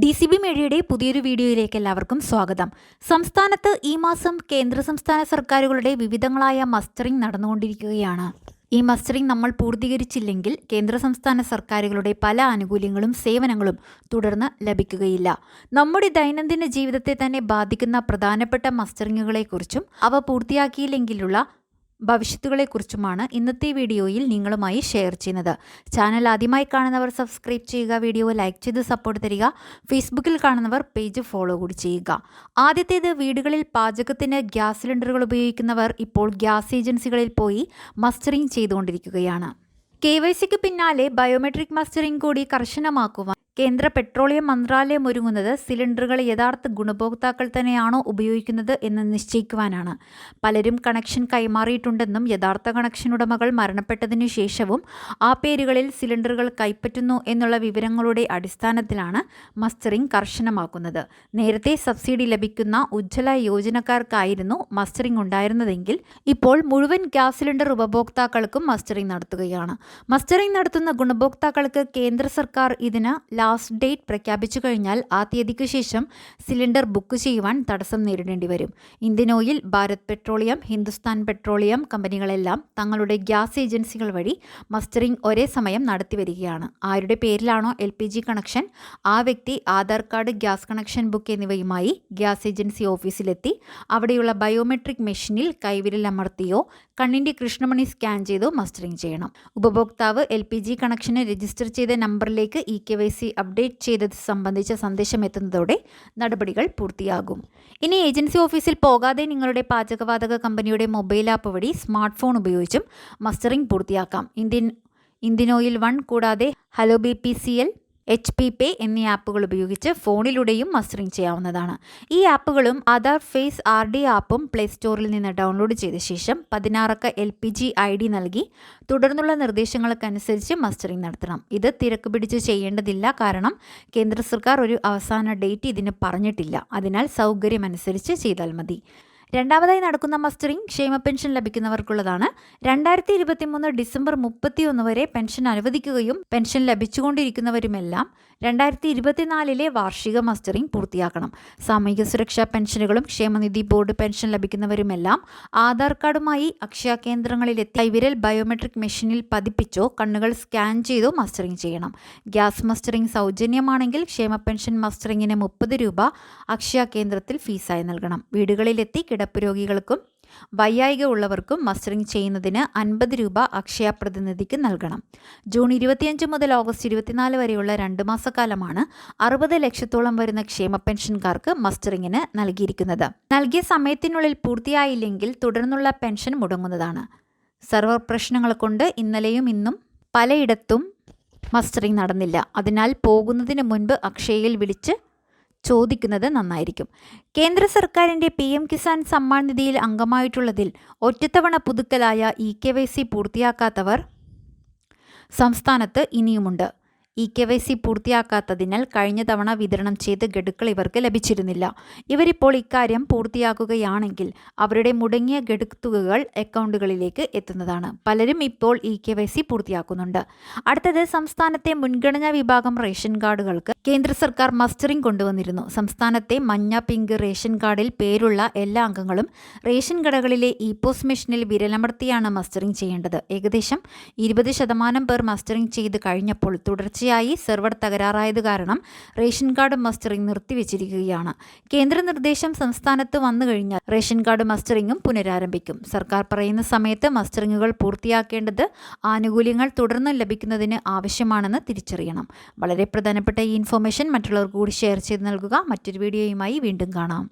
D C B മീഡിയയുടെ പുതിയൊരു വീഡിയോയിലേക്ക് എല്ലാവർക്കും സ്വാഗതം. സംസ്ഥാനത്ത് ഈ മാസം കേന്ദ്ര സംസ്ഥാന സർക്കാരുകളുടെ വിവിധങ്ങളായ മസ്റ്ററിംഗ് നടന്നുകൊണ്ടിരിക്കുകയാണ്. ഈ മസ്റ്ററിംഗ് നമ്മൾ പൂർത്തീകരിച്ചില്ലെങ്കിൽ കേന്ദ്ര സംസ്ഥാന സർക്കാരുകളുടെ പല ആനുകൂല്യങ്ങളും സേവനങ്ങളും തുടർന്ന് ലഭിക്കുകയില്ല. നമ്മുടെ ദൈനംദിന ജീവിതത്തെ തന്നെ ബാധിക്കുന്ന പ്രധാനപ്പെട്ട മസ്റ്ററിങ്ങുകളെക്കുറിച്ചും അവ പൂർത്തിയാക്കിയില്ലെങ്കിലുള്ള ഭവിഷ്യത്തുകളെക്കുറിച്ചുമാണ് ഇന്നത്തെ വീഡിയോയിൽ നിങ്ങളുമായി ഷെയർ ചെയ്യുന്നത്. ചാനൽ ആദ്യമായി കാണുന്നവർ സബ്സ്ക്രൈബ് ചെയ്യുക വീഡിയോ ലൈക്ക് ചെയ്ത് സപ്പോർട്ട് തരിക ഫേസ്ബുക്കിൽ കാണുന്നവർ പേജ് ഫോളോ കൂടി ചെയ്യുക. ആദ്യത്തേത് വീടുകളിൽ പാചകത്തിന് ഗ്യാസ് സിലിണ്ടറുകൾ ഉപയോഗിക്കുന്നവർ ഇപ്പോൾ ഗ്യാസ് ഏജൻസികളിൽ പോയി മസ്റ്ററിംഗ് ചെയ്തുകൊണ്ടിരിക്കുകയാണ്. കെ വൈ സിക്ക് പിന്നാലെ ബയോമെട്രിക് മസ്റ്ററിംഗ് കൂടി കർശനമാക്കുവാൻ കേന്ദ്ര പെട്രോളിയം മന്ത്രാലയം ഒരുങ്ങുന്നത് സിലിണ്ടറുകൾ യഥാർത്ഥ ഗുണഭോക്താക്കൾ തന്നെയാണോ ഉപയോഗിക്കുന്നത് എന്ന് നിശ്ചയിക്കുവാനാണ്. പലരും കണക്ഷൻ കൈമാറിയിട്ടുണ്ടെന്നും യഥാർത്ഥ കണക്ഷൻ ഉടമകൾ മരണപ്പെട്ടതിനു ശേഷവും ആ പേരുകളിൽ സിലിണ്ടറുകൾ കൈപ്പറ്റുന്നു എന്നുള്ള വിവരങ്ങളുടെ അടിസ്ഥാനത്തിലാണ് മസ്റ്ററിംഗ് കർശനമാക്കുന്നത്. നേരത്തെ സബ്സിഡി ലഭിക്കുന്ന ഉജ്ജ്വല യോജനക്കാർക്കായിരുന്നു മസ്റ്ററിംഗ് ഉണ്ടായിരുന്നതെങ്കിൽ ഇപ്പോൾ മുഴുവൻ ഗ്യാസ് സിലിണ്ടർ ഉപഭോക്താക്കൾക്കും മസ്റ്ററിംഗ് നടത്തുകയാണ്. മസ്റ്ററിംഗ് നടത്തുന്ന ഗുണഭോക്താക്കൾക്ക് കേന്ദ്ര സർക്കാർ ഇതിന് ലാസ്റ്റ് ഡേറ്റ് പ്രഖ്യാപിച്ചു കഴിഞ്ഞാൽ ആ തീയതിക്ക് ശേഷം സിലിണ്ടർ ബുക്ക് ചെയ്യുവാൻ തടസ്സം നേരിടേണ്ടി വരും. Indian oil Bharat petroleum Hindustan petroleum കമ്പനികളെല്ലാം തങ്ങളുടെ ഗ്യാസ് ഏജൻസികൾ വഴി മസ്റ്ററിംഗ് ഒരേ സമയം നടത്തി വരികയാണ്. ആരുടെ പേരിലാണോ എൽ പി ജി കണക്ഷൻ ആ വ്യക്തി Aadhaar card gas connection book എന്നിവയുമായി ഗ്യാസ് ഏജൻസി ഓഫീസിലെത്തി അവിടെയുള്ള ബയോമെട്രിക് മെഷീനിൽ കൈവിരൽ അമർത്തിയോ കണ്ണിന്റെ കൃഷ്ണമണി സ്കാൻ ചെയ്തോ മസ്റ്ററിംഗ് ചെയ്യണം. ഉപഭോക്താവ് എൽ പി ജി കണക്ഷന് രജിസ്റ്റർ ചെയ്ത നമ്പറിലേക്ക് E K Y C update ചെയ്തത് സംബന്ധിച്ച സന്ദേശം എത്തുന്നതോടെ നടപടികൾ പൂർത്തിയാകും. ഇനി ഏജൻസി ഓഫീസിൽ പോകാതെ നിങ്ങളുടെ പാചകവാതക കമ്പനിയുടെ മൊബൈൽ ആപ്പ് വഴി സ്മാർട്ട് ഫോൺ ഉപയോഗിച്ചും മസ്റ്ററിംഗ് പൂർത്തിയാക്കാം. ഇന്ത്യൻ ഇന്ത്യൻ ഓയിൽ വൺ കൂടാതെ hello B P C L H P pay എന്നീ ആപ്പുകൾ ഉപയോഗിച്ച് ഫോണിലൂടെയും മസ്റ്ററിംഗ് ചെയ്യാവുന്നതാണ്. ഈ ആപ്പുകളും ആധാർ ഫേസ് ആർ ഡി ആപ്പും പ്ലേ സ്റ്റോറിൽ നിന്ന് ഡൗൺലോഡ് ചെയ്ത ശേഷം പതിനാറക്ക L P G I D നൽകി തുടർന്നുള്ള നിർദ്ദേശങ്ങൾക്കനുസരിച്ച് മസ്റ്ററിംഗ് നടത്തണം. ഇത് തിരക്ക് പിടിച്ച് ചെയ്യേണ്ടതില്ല. കാരണം കേന്ദ്ര സർക്കാർ ഒരു അവസാന ഡേറ്റ് ഇതിന് പറഞ്ഞിട്ടില്ല. അതിനാൽ സൗകര്യമനുസരിച്ച് ചെയ്താൽ മതി. രണ്ടാമതായി നടക്കുന്ന മസ്റ്ററിംഗ് ക്ഷേമ പെൻഷൻ ലഭിക്കുന്നവർക്കുള്ളതാണ്. രണ്ടായിരത്തി ഇരുപത്തി മൂന്ന് ഡിസംബർ മുപ്പത്തിയൊന്ന് വരെ പെൻഷൻ അനുവദിക്കുകയും പെൻഷൻ ലഭിച്ചുകൊണ്ടിരിക്കുന്നവരുമെല്ലാം രണ്ടായിരത്തി ഇരുപത്തിനാലിലെ വാർഷിക മസ്റ്ററിംഗ് പൂർത്തിയാക്കണം. സാമൂഹിക സുരക്ഷാ പെൻഷനുകളും ക്ഷേമനിധി ബോർഡ് പെൻഷൻ ലഭിക്കുന്നവരുമെല്ലാം ആധാർ കാർഡുമായി അക്ഷയ കേന്ദ്രങ്ങളിലെത്തി കൈവിരൽ ബയോമെട്രിക് മെഷീനിൽ പതിപ്പിച്ചോ കണ്ണുകൾ സ്കാൻ ചെയ്തോ മസ്റ്ററിംഗ് ചെയ്യണം. ഗ്യാസ് മസ്റ്ററിംഗ് സൗജന്യമാണെങ്കിൽ ക്ഷേമ പെൻഷൻ മസ്റ്ററിംഗിന് മുപ്പത് രൂപ അക്ഷയ കേന്ദ്രത്തിൽ ഫീസായി നൽകണം. വീടുകളിലെത്തി കിടപ്പ് രോഗികൾക്കും വയ്യായിക ഉള്ളവർക്കും മസ്റ്ററിംഗ് ചെയ്യുന്നതിന് അൻപത് രൂപ അക്ഷയ പ്രതിനിധിക്ക് നൽകണം. ജൂൺ ഇരുപത്തിയഞ്ച് മുതൽ ഓഗസ്റ്റ് ഇരുപത്തിനാല് വരെയുള്ള രണ്ട് മാസക്കാലമാണ് അറുപത് ലക്ഷത്തോളം വരുന്ന ക്ഷേമ പെൻഷൻകാർക്ക് മസ്റ്ററിങ്ങിന് നൽകിയിരിക്കുന്നത്. നൽകിയ സമയത്തിനുള്ളിൽ പൂർത്തിയായില്ലെങ്കിൽ തുടർന്നുള്ള പെൻഷൻ മുടങ്ങുന്നതാണ്. സർവർ പ്രശ്നങ്ങൾ കൊണ്ട് ഇന്നലെയും ഇന്നും പലയിടത്തും മസ്റ്ററിംഗ് നടന്നില്ല. അതിനാൽ പോകുന്നതിന് മുൻപ് അക്ഷയയിൽ വിളിച്ച് ചോദിക്കുന്നത് നന്നായിരിക്കും. കേന്ദ്ര സർക്കാരിന്റെ പി എം കിസാൻ സമ്മാൻ നിധിയിൽ അംഗമായിട്ടുള്ളതിൽ ഒറ്റത്തവണ പുതുക്കലായ ഇ കെ വൈ സി പൂർത്തിയാക്കാത്തവർ സംസ്ഥാനത്ത് ഇനിയുമുണ്ട്. ഇ കെ വൈ സി പൂർത്തിയാക്കാത്തതിനാൽ കഴിഞ്ഞ തവണ വിതരണം ചെയ്ത ഗഡുക്കൾ ഇവർക്ക് ലഭിച്ചിരുന്നില്ല. ഇവരിപ്പോൾ ഇക്കാര്യം പൂർത്തിയാക്കുകയാണെങ്കിൽ അവരുടെ മുടങ്ങിയ ഗഡുത്തുകകൾ അക്കൗണ്ടുകളിലേക്ക് എത്തുന്നതാണ്. പലരും ഇപ്പോൾ ഇ കെ വൈ സി പൂർത്തിയാക്കുന്നുണ്ട്. അടുത്തത് സംസ്ഥാനത്തെ മുൻഗണനാ വിഭാഗം റേഷൻ കാർഡുകൾക്ക് കേന്ദ്ര സർക്കാർ മസ്റ്ററിംഗ് കൊണ്ടുവന്നിരുന്നു. സംസ്ഥാനത്തെ മഞ്ഞ പിങ്ക് റേഷൻ കാർഡിൽ പേരുള്ള എല്ലാ അംഗങ്ങളും റേഷൻ കടകളിലെ ഇ പോസ്റ്റ് മെഷീനിൽ വിരലമർത്തിയാണ് മസ്റ്ററിംഗ് ചെയ്യേണ്ടത്. ഏകദേശം ഇരുപത് ശതമാനം പേർ മസ്റ്ററിംഗ് ചെയ്ത് കഴിഞ്ഞപ്പോൾ തുടർച്ച തുടർച്ചയായി സെർവർ തകരാറായത് കാരണം റേഷൻ കാർഡ് മസ്റ്ററിംഗ് നിർത്തിവെച്ചിരിക്കുകയാണ്. കേന്ദ്ര നിർദ്ദേശം സംസ്ഥാനത്ത് വന്നു കഴിഞ്ഞാൽ റേഷൻ കാർഡ് മസ്റ്ററിംഗും പുനരാരംഭിക്കും. സർക്കാർ പറയുന്ന സമയത്ത് മസ്റ്ററിങ്ങുകൾ പൂർത്തിയാക്കേണ്ടത് ആനുകൂല്യങ്ങൾ തുടർന്ന് ലഭിക്കുന്നതിന് ആവശ്യമാണെന്ന് തിരിച്ചറിയണം. വളരെ പ്രധാനപ്പെട്ട ഈ ഇൻഫോർമേഷൻ മറ്റുള്ളവർക്ക് കൂടി ഷെയർ ചെയ്ത് നൽകുക. മറ്റൊരു വീഡിയോയുമായി വീണ്ടും കാണാം.